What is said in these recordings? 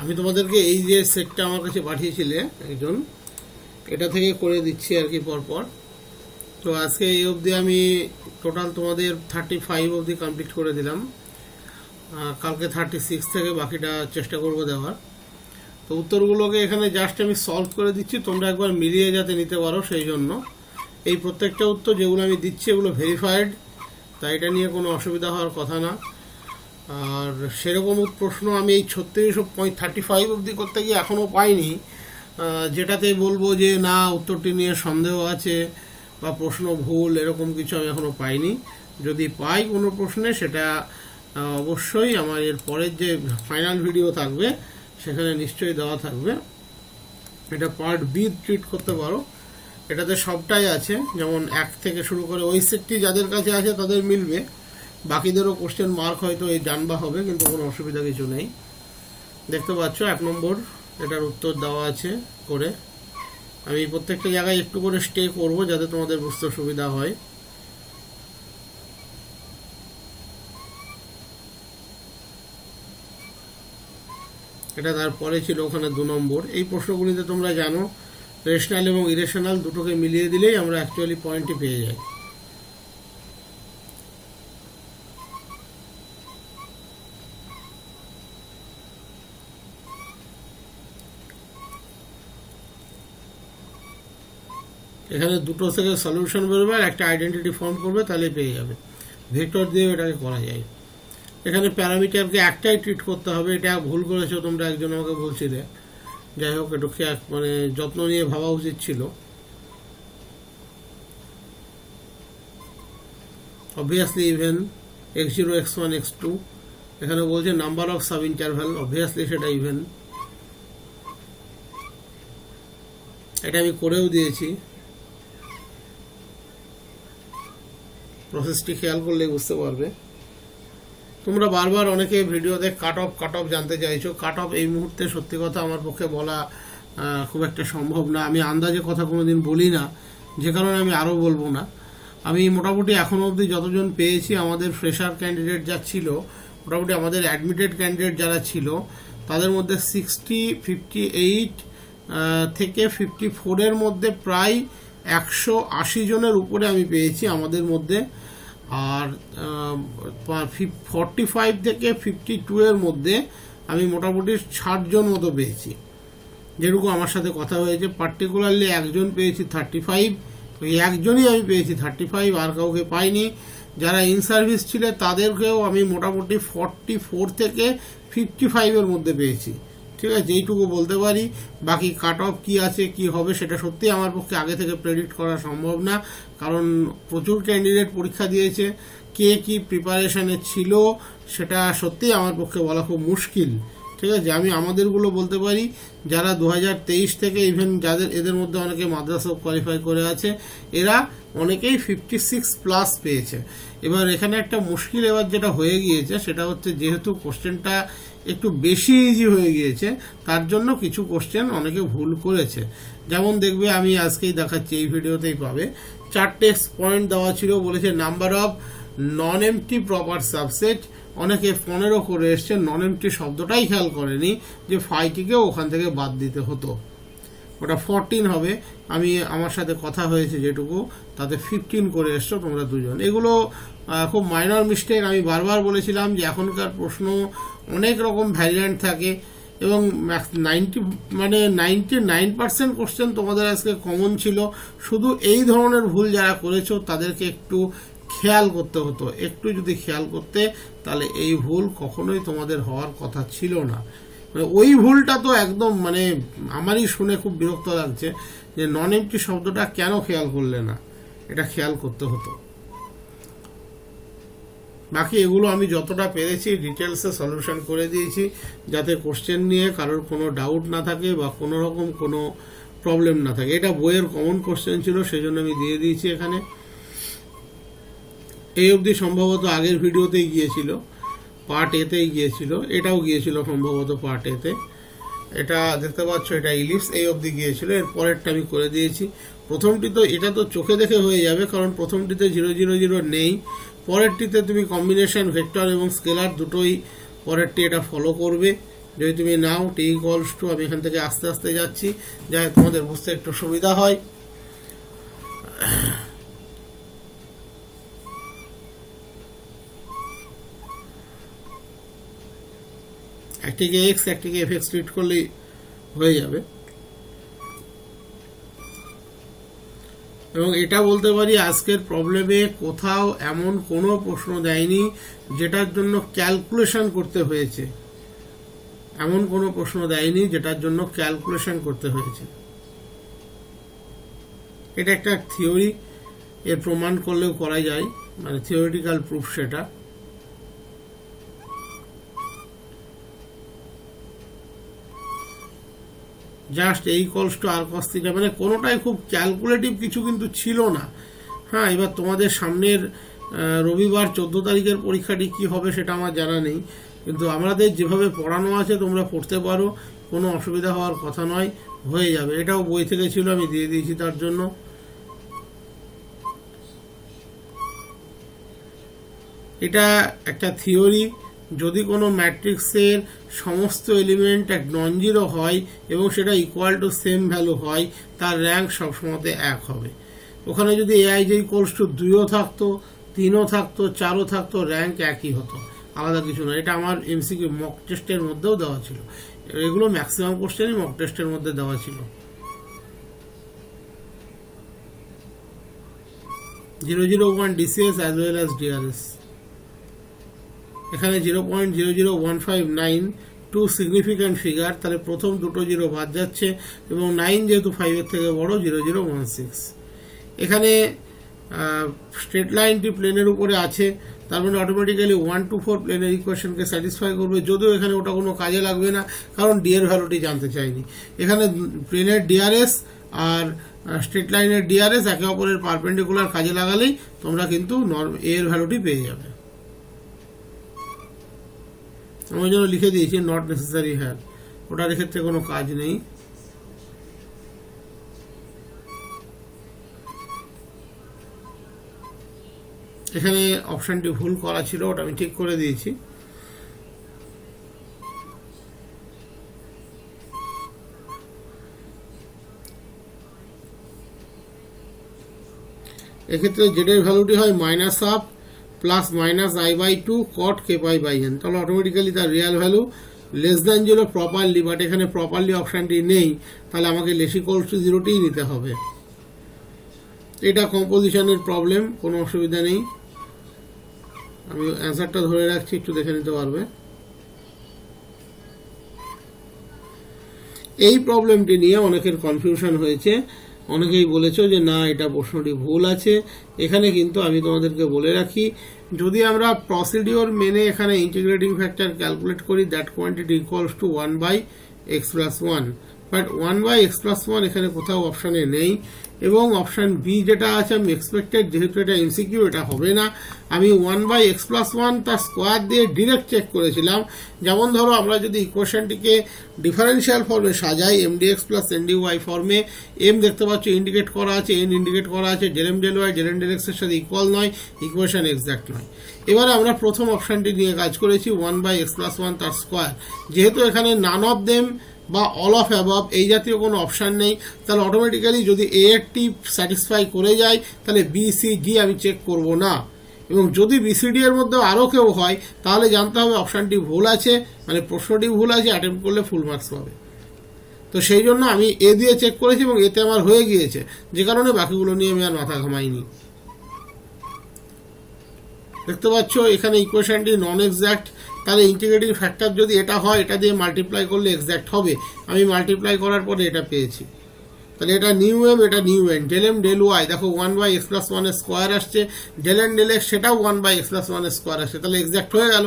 আমি তোমাদেরকে এই যে সেটটা আমার কাছে পাঠিয়েছিলে একজন, এটা থেকে করে দিচ্ছি আর কি পরপর। তো আজকে এই অবধি আমি টোটাল তোমাদের থার্টি ফাইভ অবধি কমপ্লিট করে দিলাম। কালকে থার্টি সিক্স থেকে বাকিটা চেষ্টা করব দেওয়ার। তো উত্তরগুলোকে এখানে জাস্ট আমি সলভ করে দিচ্ছি, তোমরা একবার মিলিয়ে যাতে নিতে পারো সেই জন্য। এই প্রত্যেকটা উত্তর যেগুলো আমি দিচ্ছি এগুলো ভেরিফাইড তাই এটা নিয়ে কোনো অসুবিধা হওয়ার কথা না। আর সেরকম প্রশ্ন আমি এই ছত্রিশ থার্টি ফাইভ অবধি করতে গিয়ে এখনও পাইনি। যেটাতে বলব যে না, উত্তরটি নিয়ে সন্দেহ আছে বা প্রশ্ন ভুল, এরকম কিছু আমি এখনও পাইনি। যদি পাই কোনো প্রশ্নে, সেটা অবশ্যই আমার এর পরের যে ফাইনাল ভিডিও থাকবে, সেখানে নিশ্চয়ই দেওয়া থাকবে। এটা পার্ট বি ট্রিট করতে পারো। এটাতে সবটাই আছে। যেমন এক থেকে শুরু করে ওই সেটটি যাদের কাছে আছে, তাদের মিলবে। বাকিদেরও কোশ্চেন মার্ক হয়তো এই জানবা হবে, কিন্তু কোনো অসুবিধা কিছু নেই। দেখতে পাচ্ছ, এক নম্বর, এটার উত্তর দেওয়া আছে করে। আমি প্রত্যেকটা জায়গায় একটু করে স্টে করব যাতে তোমাদের বুঝতে সুবিধা হয়। এটা তারপরে ছিল ওখানে দু নম্বর। এই প্রশ্নগুলিতে তোমরা জানো রেশনাল এবং ইরেশনাল দুটোকে মিলিয়ে দিলেই আমরা অ্যাকচুয়ালি পয়েন্টটি পেয়ে যাই। এখানে দুটো থেকে সলিউশন বেরোবে আর একটা আইডেন্টিটি ফর্ম করবে তাহলে পেয়ে যাবে। ভেক্টর দিয়ে এটাকে করা যায়। এখানে প্যারামিটারকে একটাই ট্রিট করতে হবে, এটা ভুল করেছ তোমরা, একজন আমাকে বলছিলে। যাই হোক, একটু মানে যত্ন নিয়ে ভাবা উচিত ছিল। Obviously even x zero x one x two এখানে বলছে number of sub interval obviously সেটা ইভেন এটা আমি করেও দিয়েছি। প্রসেসটি খেয়াল করলে বুঝতে পারবে। তোমরা বারবার অনেকে ভিডিওতে কাট অফ কাট অফ জানতে চাইছো। কাট অফ এই মুহূর্তে সত্যি কথা আমার পক্ষে বলা খুব একটা সম্ভব না। আমি আন্দাজে কথা কোনো দিন বলি না। যে কারণে আমি আরও বলব না। আমি মোটামুটি এখনও অবধি যতজন পেয়েছি, আমাদের ফ্রেশার ক্যান্ডিডেট যা ছিল, মোটামুটি আমাদের অ্যাডমিটেড ক্যান্ডিডেট যারা ছিল, তাদের মধ্যে সিক্সটি ফিফটি এইট থেকে ফিফটি ফোরের মধ্যে প্রায় একশো আশি জনের উপরে আমি পেয়েছি আমাদের মধ্যে। আর ফর্টি ফাইভ থেকে ফিফটি টু এর মধ্যে আমি মোটামুটি ষাট জন মতো পেয়েছি। যেরকম আমার সাথে কথা হয়েছে পার্টিকুলারলি একজন পেয়েছি থার্টি ফাইভ ওই একজনই আমি পেয়েছি থার্টি ফাইভ আর কাউকে পাইনি। যারা ইন সার্ভিস ছিল, তাদেরকেও আমি মোটামুটি ফর্টি ফোর থেকে ফিফটি ফাইভের মধ্যে পেয়েছি। ঠিক আছে এইটুকু বলতে পারি। বাকি কাট অফ কী আছে, কি হবে, সেটা সত্যি আমার পক্ষে আগে থেকে প্রেডিক্ট করা সম্ভব না। কারণ প্রচুর ক্যান্ডিডেট পরীক্ষা দিয়েছে, কে কি প্রিপারেশনে ছিল, সেটা সত্যি আমার পক্ষে বলা খুব মুশকিল। ঠিক আছে, আমি আমাদেরগুলো বলতে পারি, যারা দু হাজার তেইশ থেকে ইভেন যাদের, এদের মধ্যে অনেকে মাদ্রাসা কোয়ালিফাই করে আছে, এরা অনেকেই ফিফটি সিক্স প্লাস পেয়েছে। এবার এখানে একটা মুশকিল এবার যেটা হয়ে গিয়েছে, সেটা হচ্ছে যেহেতু কোশ্চেনটা একটু বেশি ইজি হয়ে গিয়েছে, তার জন্য কিছু কোশ্চেন অনেকে ভুল করেছে। যেমন দেখবে, আমি আজকেই দেখাচ্ছি, এই ভিডিওতেই পাবে। চারটে পয়েন্ট দেওয়া ছিল, বলেছে number of non empty proper subset অনেকে পনেরো করে এসছে নন এমটি শব্দটাই খেয়াল করেনি যে ফাইটিকেও ওখান থেকে বাদ দিতে হতো। ওটা ফোরটিন হবে। আমি, আমার সাথে কথা হয়েছে যেটুকু, তাতে ফিফটিন করে এসছো তোমরা দুজন। এগুলো খুব মাইনর মিস্টেক আমি বারবার বলেছিলাম যে এখনকার প্রশ্ন অনেক রকম ভ্যারিয়েন্ট থাকে এবং নাইনটি মানে নাইনটি নাইন পার্সেন্ট কোশ্চেন তোমাদের আজকে কমন ছিল। শুধু এই ধরনের ভুল যারা করেছ, তাদেরকে একটু খেয়াল করতে হতো। একটু যদি খেয়াল করতে, তাহলে এই ভুল কখনোই তোমাদের হওয়ার কথা ছিল না। মানে ওই ভুলটা তো একদম মানে আমারই শুনে খুব বিরক্ত লাগছে যে নন এমটি শব্দটা কেন খেয়াল করলে না? এটা খেয়াল করতে হতো। বাকি এগুলো আমি যতটা পেরেছি ডিটেলসে সলিউশন করে দিয়েছি, যাতে কোশ্চেন নিয়ে কারোর কোনো ডাউট না থাকে বা কোনো রকম কোনো প্রবলেম না থাকে। এটা বইয়ের কমন কোশ্চেন ছিল সেই জন্য আমি দিয়ে দিয়েছি এখানে। এই অবধি সম্ভবত আগের ভিডিওতেই গিয়েছিল পার্ট এতেই গিয়েছিল, এটাও গিয়েছিল সম্ভবত পার্ট এতে এটা দেখতে পাচ্ছ, এটা ইলিপস এই অবধি গিয়েছিল, এর পরেরটা আমি করে দিয়েছি। প্রথমটি তো এটা তো চোখে দেখে হয়ে যাবে, কারণ প্রথমটিতে জিরো জিরো জিরো নেই, পরেরটিতে তুমি কম্বিনেশন ভেক্টর এবং স্কেলার দুটোই পরেরটি এটা ফলো করবে। যদি তুমি নাও টি ইকুয়ালস টু আমি এখান থেকে আস্তে আস্তে যাচ্ছি, যাতে তোমাদের বুঝতে একটু সুবিধা হয়। একটিকে এক্স একটিকে এফ এক্স ট্রিট করলেই হয়ে যাবে। এবং এটা বলতে পারি আজকের প্রবলেমে কোথাও এমন কোনো প্রশ্ন দেয়নি যেটার জন্য ক্যালকুলেশন করতে হয়েছে। এমন কোনো প্রশ্ন দেয়নি যেটার জন্য ক্যালকুলেশন করতে হয়েছে। এটা একটা থিওরি এর প্রমাণ করলেও করা যায় মানে থিওরিটিক্যাল প্রুফ সেটা। জাস্ট এই কলস টু আর কস থিটা মানে কোনোটাই খুব ক্যালকুলেটিভ কিছু কিন্তু ছিল না। হ্যাঁ এবার তোমাদের সামনের রবিবার চোদ্দ তারিখের পরীক্ষাটি কি হবে সেটা আমার জানা নেই। কিন্তু আমাদের যেভাবে পড়ানো আছে, তোমরা পড়তে পারো, কোনো অসুবিধা হওয়ার কথা নয়, হয়ে যাবে। এটাও বই থেকে ছিল, আমি দিয়ে দিয়েছি তার জন্য। এটা একটা থিওরি যদি কোনো ম্যাট্রিক্সের সমস্ত এলিমেন্ট এক নন জিরো হয় এবং সেটা ইকুয়াল টু সেম ভ্যালু হয়, তার র্যাঙ্ক সবসময়তে এক হবে। ওখানে যদি এআই যে ইকুয়ালস টু দুইও থাকতো, তিনও থাকতো, চারও থাকতো র্যাঙ্ক একই হতো। আলাদা কিছু না। এটা আমার এমসিকিউ মক টেস্টের মধ্যেও দেওয়া ছিল। এগুলো ম্যাক্সিমাম কোশ্চেনই মক টেস্টের মধ্যে দেওয়া ছিল। Zero zero one DCS as well as DRS এখানে zero point zero zero one five nine two significant figure তাহলে প্রথম দুটো জিরো বাদ যাচ্ছে, এবং নাইন যেহেতু ফাইভের থেকে বড় জিরো জিরো ওয়ান সিক্স এখানে স্ট্রেট লাইনটি প্লেনের উপরে আছে, তার মানে অটোমেটিক্যালি ওয়ান টু ফোর প্লেনের ইকুয়েশনকে স্যাটিসফাই করবে, যদিও এখানে ওটা কোনো কাজে লাগবে না, কারণ ডি এর ভ্যালুটি জানতে চাইনি। এখানে প্লেনের ডিআরএস আর স্ট্রেট লাইনের ডিআরএস একে অপরের পারপেন্ডিকুলার কাজে লাগালেই তোমরা কিন্তু নর্ম এর ভ্যালুটি পেয়ে যাবে। আমি জন্য লিখে দিয়েছি নট নেসেসারি হ্যার ওটার ক্ষেত্রে কোনো কাজ নেই। এখানে অপশানটি ভুল করা ছিল, ওটা আমি ঠিক করে দিয়েছি। এক্ষেত্রে জেডের ভ্যালুটি হয় minus half plus minus i by two cot k pi by n তাহলে অটোমেটিক্যালি তার real value less than zero properly but এখানে প্রপারলি অপশানটি নেই, তাহলে আমাকে লেসিকল টু জিরোটিই নিতে হবে। এটা কম্পোজিশনের প্রবলেম কোনো অসুবিধা নেই। আমি অ্যান্সারটা ধরে রাখছি, একটু দেখে নিতে পারবে। এই প্রবলেমটি নিয়ে অনেকের কনফিউশন হয়েছে। অনেকেই বলেছ যে না, এটা প্রশ্নটি ভুল আছে। এখানে কিন্তু আমি তোমাদেরকে বলে রাখি, যদি আমরা প্রসিডিওর মেনে এখানে ইন্টিগ্রেটিং ফ্যাক্টর ক্যালকুলেট করি that quantity equals to one by x plus one but one by x plus one এখানে কোথাও অপশানে নেই। এবং অপশান বি যেটা আছে, আমি এক্সপেক্টেড যেহেতু এটা এমসিকিউ এটা হবে না। আমি one by x plus one তার স্কোয়ার দিয়ে ডিরেক্ট চেক করেছিলাম। যেমন ধরো, আমরা যদি ইকুয়েশনটিকে ডিফারেন্সিয়াল ফর্মে সাজাই M D X plus N D Y ফর্মে এম দেখতে পাচ্ছ ইন্ডিকেট করা আছে এন ইন্ডিকেট করা আছে জেলেম ডেল ওয়াই জেলেম ডেল এক্সের সাথে ইকুয়াল নয় ইকুয়েশন এক্সাক্ট নয়। এবারে আমরা প্রথম অপশানটি নিয়ে কাজ করেছি one by x plus one তার স্কোয়ার যেহেতু এখানে নান অফ দেম বা অল অফ অ্যাবভ এই জাতীয় কোনো অপশান নেই, তাহলে অটোমেটিক্যালি যদি এ এর টি স্যাটিসফাই করে যায়, তাহলে বি সি ডি আমি চেক করব না। এবং যদি বিসিডি এর মধ্যে আরও কেউ হয়, তাহলে জানতে হবে অপশানটি ভুল আছে মানে প্রশ্নটি ভুল আছে অ্যাটেম্প করলে ফুল মার্কস পাবে। তো সেই জন্য আমি এ দিয়ে চেক করেছি এবং এতে আমার হয়ে গিয়েছে। যে কারণে বাকিগুলো নিয়ে আমি আর মাথা ঘামাইনি। দেখতে পাচ্ছ, এখানে ইকুয়েশনটি নন এক্সাক্ট তাহলে ইন্টিগ্রেটিং ফ্যাক্টর যদি এটা হয়, এটা দিয়ে মাল্টিপ্লাই করলে এক্স্যাক্ট হবে। আমি মাল্টিপ্লাই করার পরে এটা পেয়েছি। তাহলে এটা নিউ এম এটা new N del M del Y দেখো ওয়ান বাই এক্স প্লাস ওয়ানের স্কোয়ার আসছে। ডেল এন ডেল এক্স সেটাও ওয়ান বাই এক্স প্লাস ওয়ানের স্কোয়ার আসছে। তাহলে এক্স্যাক্ট হয়ে গেল।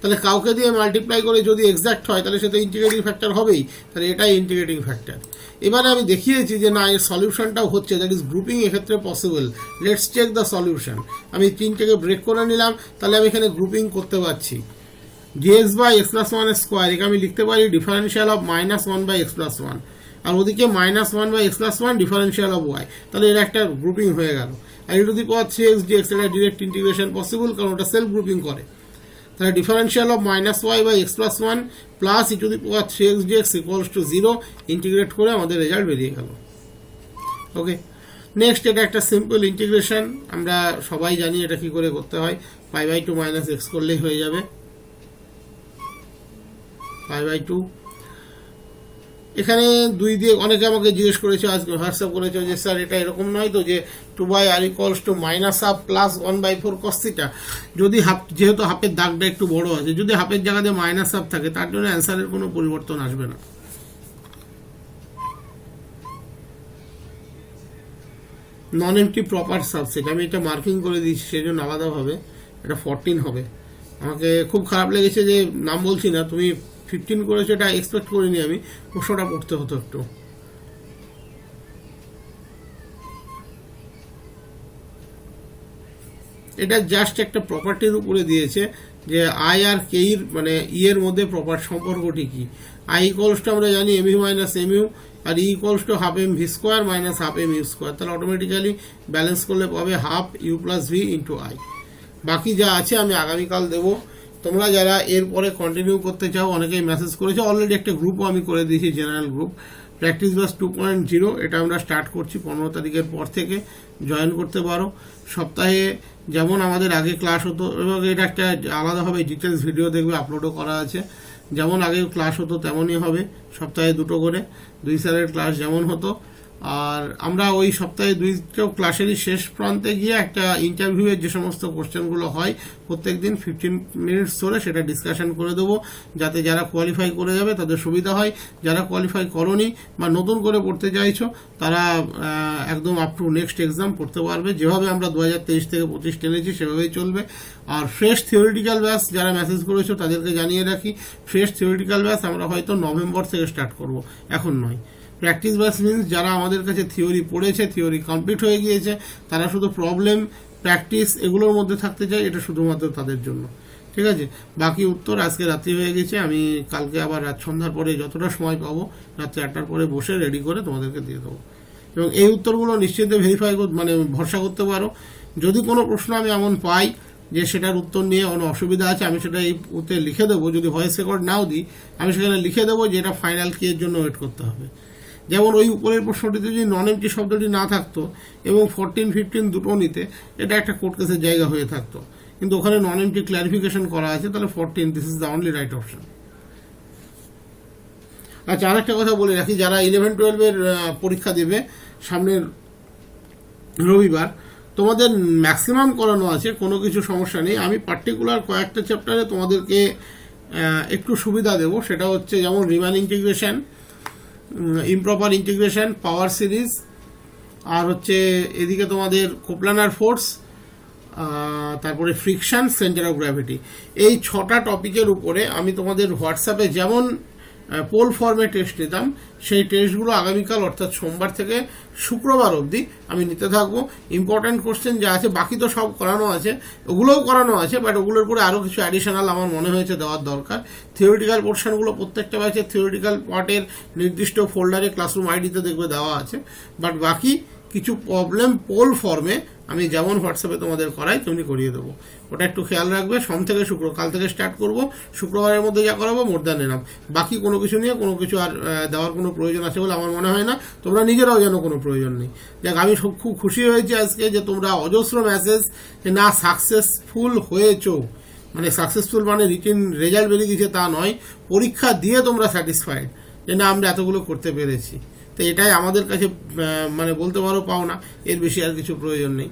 তাহলে কাউকে দিয়ে মাল্টিপ্লাই করে যদি এক্স্যাক্ট হয়, তাহলে সেটা ইন্টিগ্রেটিং ফ্যাক্টর হবেই। তাহলে এটাই ইন্টিগ্রেটিং ফ্যাক্টর এবারে আমি দেখিয়েছি যে, না, এর সলিউশনটাও হচ্ছে। দ্যাট ইজ গ্রুপিং এক্ষেত্রে possible let's check the solution আমি তিনটাকে ব্রেক করে নিলাম। তাহলে আমি এখানে গ্রুপিং করতে পারছি। ডিএক্স বাই এক্স প্লাস ওয়ানের স্কোয়ার একে আমি লিখতে পারি differential of minus one by x plus one আর ওদিকে minus one by x plus one differential of y তাহলে এর একটা গ্রুপিং হয়ে গেল। আর e to the power three x DX এটা ডিরেক্ট ইন্টিগ্রেশন পসিবল কারণ ওটা সেলফ গ্রুপিং করে। তাহলে differential of minus y by x plus one plus e to the power three x D x equals to zero integrate করে আমাদের result বেরিয়ে গেল। Okay next এটা একটা সিম্পল ইন্টিগ্রেশন আমরা সবাই জানি এটা কি করে করতে হয়। Pi by two minus x করলেই হয়ে যাবে। পাই বাই টু এখানে দুই দিয়ে অনেকে আমাকে জিজ্ঞেস করেছে আজকে হোয়াটসঅ্যাপ করেছে যে, স্যার, এটা এরকম নয় তো যে two by r equals to minus half plus one by four কস্তিটা যদি হাফ যেহেতু হাফের দাগটা একটু বড় আছে, যদি হাফের জায়গাতে মাইনাস হাফ থাকে, তার জন্য অ্যান্সারের কোনো পরিবর্তন আসবে না। নন এমটি প্রপার সাবসেট আমি এটা মার্কিং করে দিয়েছি সেই জন্য আলাদাভাবে। এটা ফরটিন হবে। আমাকে খুব খারাপ লেগেছে যে, নাম বলছি না, তুমি ফিফটিন করেছ, এটা এক্সপেক্ট করিনি আমি। প্রশ্নটা পড়তে হতো একটু। এটা জাস্ট একটা প্রপার্টির উপরে দিয়েছে যে আই আর কে এর মানে ই এর মধ্যে প্রপার সম্পর্কটি কি? আই ইকোয়ালস টু আমরা জানি M U minus M U R E equals to half M V square minus half M U square তাহলে অটোমেটিক্যালি ব্যালেন্স করলে পাবে half U plus V into I বাকি যা আছে আমি আগামীকাল দেবো। তোমরা যারা এরপরে কন্টিনিউ করতে চাও, অনেকেই মেসেজ করেছ। অলরেডি একটা গ্রুপও আমি করে দিয়েছি জেনারেল গ্রুপ প্র্যাকটিস বাস টু পয়েন্ট জিরো এটা আমরা স্টার্ট করছি পনেরো তারিখের পর থেকে। জয়েন করতে পারো। সপ্তাহে যেমন আমাদের আগে ক্লাস হতো, এবং এটা একটা আলাদাভাবে ডিটেলস ভিডিও দেখবে আপলোডও করা আছে। যেমন আগে ক্লাস হতো, তেমনই হবে, সপ্তাহে দুটো করে। দুই স্যারের ক্লাস যেমন হতো আর আমরা ওই সপ্তাহে দুইটা ক্লাসেরই শেষ প্রান্তে গিয়ে একটা ইন্টারভিউয়ের যে সমস্ত কোশ্চেনগুলো হয় প্রত্যেক দিন ফিফটিন মিনিটস ধরে সেটা ডিসকাশন করে দেবো, যাতে যারা কোয়ালিফাই করে যাবে তাদের সুবিধা হয়। যারা কোয়ালিফাই করনি বা নতুন করে পড়তে চাইছো, তারা একদম আপ টু নেক্সট এক্সাম পড়তে পারবে। যেভাবে আমরা দু হাজার তেইশ থেকে পঁচিশ টেনেছি, সেভাবেই চলবে। আর ফ্রেশ থিওরিটিক্যাল ব্যাস যারা মেসেজ করেছ, তাদেরকে জানিয়ে রাখি ফ্রেশ থিওরিটিক্যাল ব্যাস আমরা হয়তো নভেম্বর থেকে স্টার্ট করব। এখন নয়। প্র্যাকটিস ব্যাস মিনস যারা আমাদের কাছে থিওরি পড়েছে থিওরি কমপ্লিট হয়ে গিয়েছে, তারা শুধু প্রবলেম প্র্যাকটিস এগুলোর মধ্যে থাকতে চায়, এটা শুধুমাত্র তাদের জন্য। ঠিক আছে? বাকি উত্তর আজকে রাত্রি হয়ে গেছে, আমি কালকে আবার রাত সন্ধ্যার পরে যতটা সময় পাবো, রাত্রি আটটার পরে বসে রেডি করে তোমাদেরকে দিয়ে দেবো। এবং এই উত্তরগুলো নিশ্চিত ভেরিফাই মানে ভরসা করতে পারো। যদি কোনো প্রশ্ন আমি এমন পাই যে সেটার উত্তর নিয়ে কোনো অসুবিধা আছে, আমি সেটা এই উত্তরে লিখে দেবো। যদি ভয়েস রেকর্ড নাও দিই, আমি সেখানে লিখে দেবো যে এটা ফাইনাল কি এর জন্য ওয়েট করতে হবে। যেমন ওই উপরের প্রশ্নটিতে যদি নন এমটি শব্দটি না থাকতো এবং ফোরটিন ফিফটিন দুটো নিতে, এটা একটা কোর্ট কেসের জায়গা হয়ে থাকতো। কিন্তু ওখানে নন এমটি ক্লারিফিকেশন করা আছে, তাহলে fourteen this is the only right option আচ্ছা আরেকটা কথা বলে রাখি, যারা ইলেভেন টুয়েলভের পরীক্ষা দেবে সামনের রবিবার, তোমাদের ম্যাক্সিমাম করানো আছে, কোনো কিছু সমস্যা নেই। আমি পার্টিকুলার কয়েকটা চ্যাপ্টারে তোমাদেরকে একটু সুবিধা দেবো, সেটা হচ্ছে যেমন Riemann integration improper integration power series আর হচ্ছে এদিকে তোমাদের কোপ্লানার ফোর্স তারপরে ফ্রিকশান সেন্টার অফ গ্র্যাভিটি এই ছটা টপিকের উপরে আমি তোমাদের হোয়াটসঅ্যাপে যেমন পোল ফর্মে টেস্ট নিতাম। সেই টেস্টগুলো আগামীকাল, অর্থাৎ সোমবার থেকে শুক্রবার অবধি আমি নিতে থাকব। ইম্পর্ট্যান্ট কোশ্চেন যা আছে, বাকি তো সব করানো আছে। ওগুলোও করানো আছে বাট ওগুলোর পরে আরও কিছু অ্যাডিশনাল আমার মনে হয়েছে দেওয়ার দরকার। থিওরিটিক্যাল পোর্শনগুলো প্রত্যেকটা ব্যাচে থিওরিটিক্যাল পার্টের নির্দিষ্ট ফোল্ডারে ক্লাসরুম আইডিতে দেখবে দেওয়া আছে। বাট বাকি কিছু প্রবলেম পোল ফর্মে আমি যেমন হোয়াটসঅ্যাপে তোমাদের করাই, তেমনি করিয়ে দেবো। ওটা একটু খেয়াল রাখবে, সোম থেকে শুক্র, কাল থেকে স্টার্ট করব, শুক্রবারের মধ্যে যা করাবো মোর দ্যান এনাম বাকি কোনো কিছু নিয়ে কোনো কিছু আর দেওয়ার কোনো প্রয়োজন আছে বলে আমার মনে হয় না। তোমরা নিজেরাও যেন কোনো প্রয়োজন নেই। দেখ, আমি সব খুব খুশি হয়েছি আজকে যে তোমরা অজস্র মেসেজ যে না সাকসেসফুল হয়েছো। মানে সাকসেসফুল মানে রিটেন রেজাল্ট বেরিয়ে গেছে তা নয়, পরীক্ষা দিয়ে তোমরা স্যাটিসফাইড যে না, আমরা এতগুলো করতে পেরেছি। তো এটাই আমাদের কাছে মানে বলতে পারো পাও না এর বেশি আর কিছু প্রয়োজন নেই।